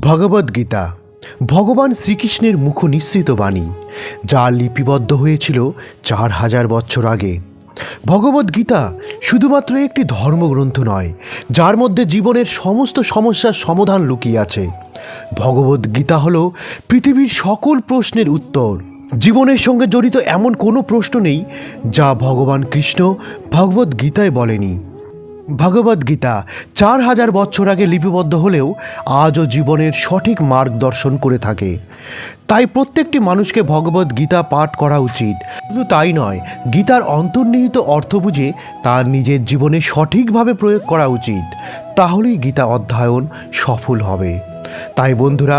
ভগবদ্গীতা, ভগবান শ্রীকৃষ্ণের মুখ নিঃসৃত বাণী, যা লিপিবদ্ধ হয়েছিল চার হাজার বছর আগে। ভগবদ্গীতা শুধুমাত্র একটি ধর্মগ্রন্থ নয়, যার মধ্যে জীবনের সমস্ত সমস্যার সমাধান লুকিয়ে আছে। ভগবদ্গীতা হল পৃথিবীর সকল প্রশ্নের উত্তর। জীবনের সঙ্গে জড়িত এমন কোনো প্রশ্ন নেই, যা ভগবান কৃষ্ণ ভগবদ্গীতায় বলেনি। ভগবদ্গীতা চার হাজার বছর আগে লিপিবদ্ধ হলেও আজও জীবনের সঠিক মার্গদর্শন করে থাকে। তাই প্রত্যেকটি মানুষকে ভগবদ্গীতা পাঠ করা উচিত। শুধু তাই নয়, গীতার অন্তর্নিহিত অর্থ বুঝে তার নিজের জীবনে সঠিকভাবে প্রয়োগ করা উচিত। তাহলেই গীতা অধ্যয়ন সফল হবে। তাই বন্ধুরা,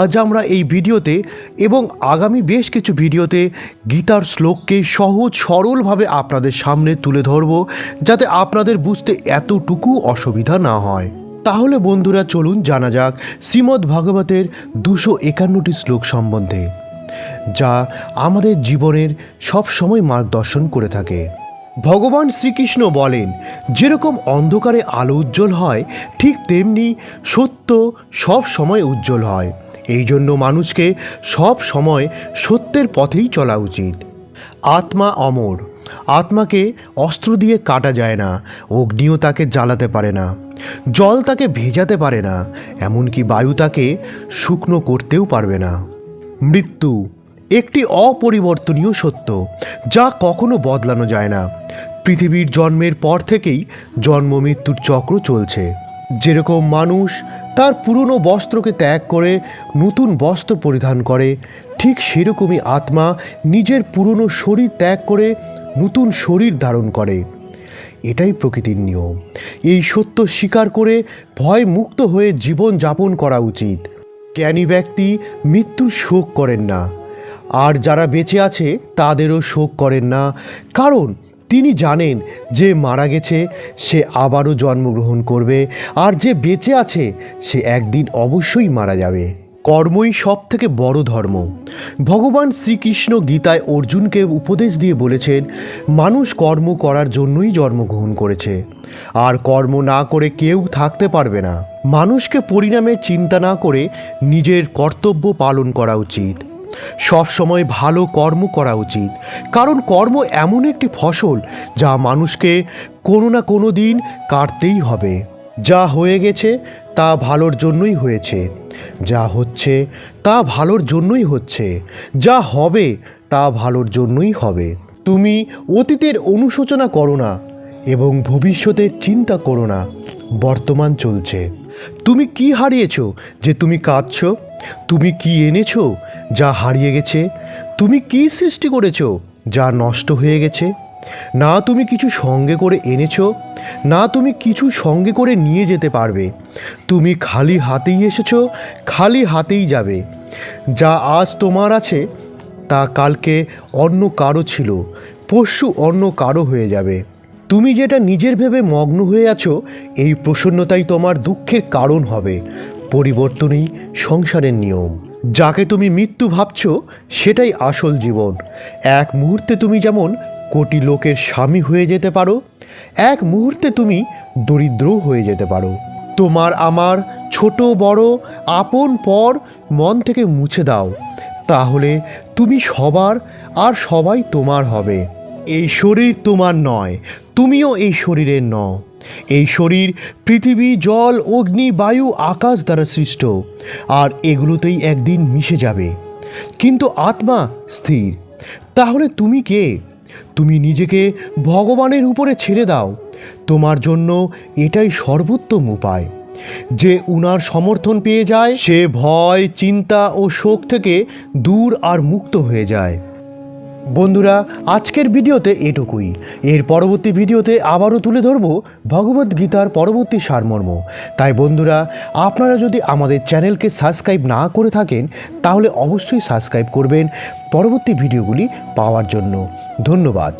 আজ আমরা এই ভিডিওতে এবং আগামী বেশ কিছু ভিডিওতে গীতার শ্লোককে সহজ সরলভাবে আপনাদের সামনে তুলে ধরব, যাতে আপনাদের বুঝতে এতটুকু অসুবিধা না হয়। তাহলে বন্ধুরা, চলুন জানা যাক শ্রীমদ্ ভাগবতের দুশো একান্নটি শ্লোক সম্বন্ধে, যা আমাদের জীবনের সব সময় মার্গদর্শন করে থাকে। ভগবান শ্রীকৃষ্ণ বলেন, যেরকম অন্ধকারে আলো উজ্জ্বল হয়, ঠিক তেমনি সত্য সব সময় উজ্জ্বল হয়। এই জন্য মানুষকে সব সময় সত্যের পথেই চলা উচিত। আত্মা অমর। আত্মাকে অস্ত্র দিয়ে কাটা যায় না, অগ্নিও তাকে জ্বালাতে পারে না, জল তাকে ভেজাতে পারে না, এমনকি বায়ু তাকে শুকনো করতেও পারবে না। মৃত্যু একটি অপরিবর্তনীয় সত্য, যা কখনো বদলানো যায় না। পৃথিবীর জন্মের পর থেকেই জন্ম মৃত্যুর চক্র চলছে। যেরকম মানুষ তার পুরনো বস্ত্রকে ত্যাগ করে নতুন বস্ত্র পরিধান করে, ঠিক সেরকমই আত্মা নিজের পুরনো শরীর ত্যাগ করে নতুন শরীর ধারণ করে। এটাই প্রকৃতির নিয়ম। এই সত্য স্বীকার করে ভয় মুক্ত হয়ে জীবন যাপন করা উচিত। জ্ঞানী ব্যক্তি মৃত্যুর শোক করেন না। আর যারা বেঁচে আছে, তাদেরও শোক করেন না। কারণ তিনি জানেন যে মারা গেছে, সে আবারও জন্মগ্রহণ করবে, আর যে বেঁচে আছে, সে একদিন অবশ্যই মারা যাবে। কর্মই সব থেকে বড় ধর্ম। ভগবান শ্রীকৃষ্ণ গীতায় অর্জুনকে উপদেশ দিয়ে বলেছেন, মানুষ কর্ম করার জন্যই জন্মগ্রহণ করেছে। আর কর্ম না করে কেউ থাকতে পারবে না। মানুষকে পরিণামে চিন্তা না করে নিজের কর্তব্য পালন করা উচিত। সব সময় ভালো কর্ম করা উচিত। কারণ কর্ম এমন একটি ফসল যা মানুষকে কোনো না কোনো দিন কাটতেই হবে। যা হয়ে গেছে, তা ভালোর জন্যই হয়েছে। যা হচ্ছে, তা ভালোর জন্যই হচ্ছে। যা হবে, তা ভালোর জন্যই হবে। তুমি অতীতের অনুশোচনা করো না এবং ভবিষ্যতের চিন্তা করো না। বর্তমান চলছে। তুমি কি হারিয়েছো? যে তুমি কাঁদছো? তুমি কি এনেছো? যা হারিয়ে গেছে? তুমি কি সৃষ্টি করেছ? যা নষ্ট হয়ে গেছে? না তুমি কিছু সঙ্গে করে এনেছো? না তুমি কিছু সঙ্গে করে নিয়ে যেতে পারবে? তুমি খালি হাতেই এসেছ, খালি হাতেই যাবে। যা আজ তোমার আছে, তা কালকে অন্য কারও ছিল। পরশু অন্য কারও হয়ে যাবে। তুমি যেটা নিজের ভেবে মগ্ন হয়ে আছো, এই প্রসন্নতাই তোমার দুঃখের কারণ হবে। পরিবর্তনই সংসারের নিয়ম। যাকে তুমি মৃত্যু ভাবছ, সেটাই আসল জীবন। এক মুহূর্তে তুমি যেমন কোটি লোকের স্বামী হয়ে যেতে পারো, এক মুহূর্তে তুমি দরিদ্র হয়ে যেতে পারো। তোমার আমার ছোট বড় আপন পর মন থেকে মুছে দাও। তাহলে তুমি সবার আর সবাই তোমার হবে। এই শরীর তোমার নয়, তুমিও এই শরীরের ন এই শরীর পৃথিবী, জল, অগ্নি, বায়ু, আকাশ দ্বারা সৃষ্ট, আর এগুলোতেই একদিন মিশে যাবে। কিন্তু আত্মা স্থির। তাহলে তুমি কে? তুমি নিজেকে ভগবানের উপরে ছেড়ে দাও। তোমার জন্য এটাই সর্বোত্তম উপায়। যে উনার সমর্থন পেয়ে যায়, সে ভয়, চিন্তা ও শোক থেকে দূর আর মুক্ত হয়ে যায়। বন্ধুরা, আজকের ভিডিওতে এটুকুই। এর পরবর্তী ভিডিওতে আবারও তুলে ধরব ভগবদ গীতার পরবর্তী সারমর্ম। তাই বন্ধুরা, আপনারা যদি আমাদের চ্যানেলকে সাবস্ক্রাইব না করে থাকেন, তাহলে অবশ্যই সাবস্ক্রাইব করবেন পরবর্তী ভিডিওগুলি পাওয়ার জন্য। ধন্যবাদ।